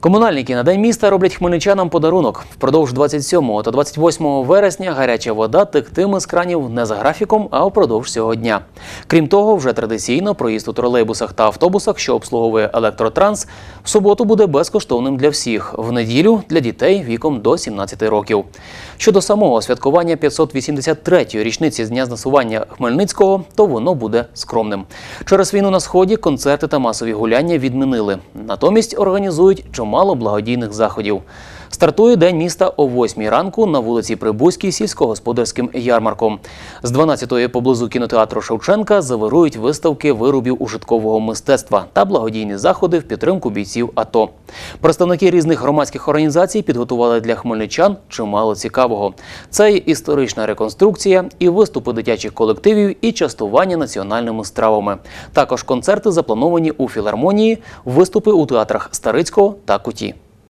Комунальники на день міста роблять хмельничанам подарунок. Впродовж 27 та 28 вересня гаряча вода тектиме з кранів не за графіком, а впродовж всього дня. Крім того, вже традиційно проїзд у тролейбусах та автобусах, що обслуговує електротранс, в суботу буде безкоштовним для всіх, в неділю для дітей віком до 17 років. Щодо самого святкування 583-ї річниці з дня знесування Хмельницького, то воно буде скромним. Через війну на сході концерти та масові гуляння відмінили. Натомість організують чимало благодійних заходів. Стартує день міста о 8 ранку на вулиці Прибузькій сільськогосподарським ярмарком. З 12-ї поблизу кінотеатру Шевченка завирують виставки виробів ужиткового мистецтва та благодійні заходи в підтримку бійців АТО. Представники різних громадських організацій підготували для хмельничан чимало цікавого. Це і історична реконструкція, і виступи дитячих колективів, і частування національними стравами. Також концерти заплановані у філармонії, виступи у театрах Старицького та Куті.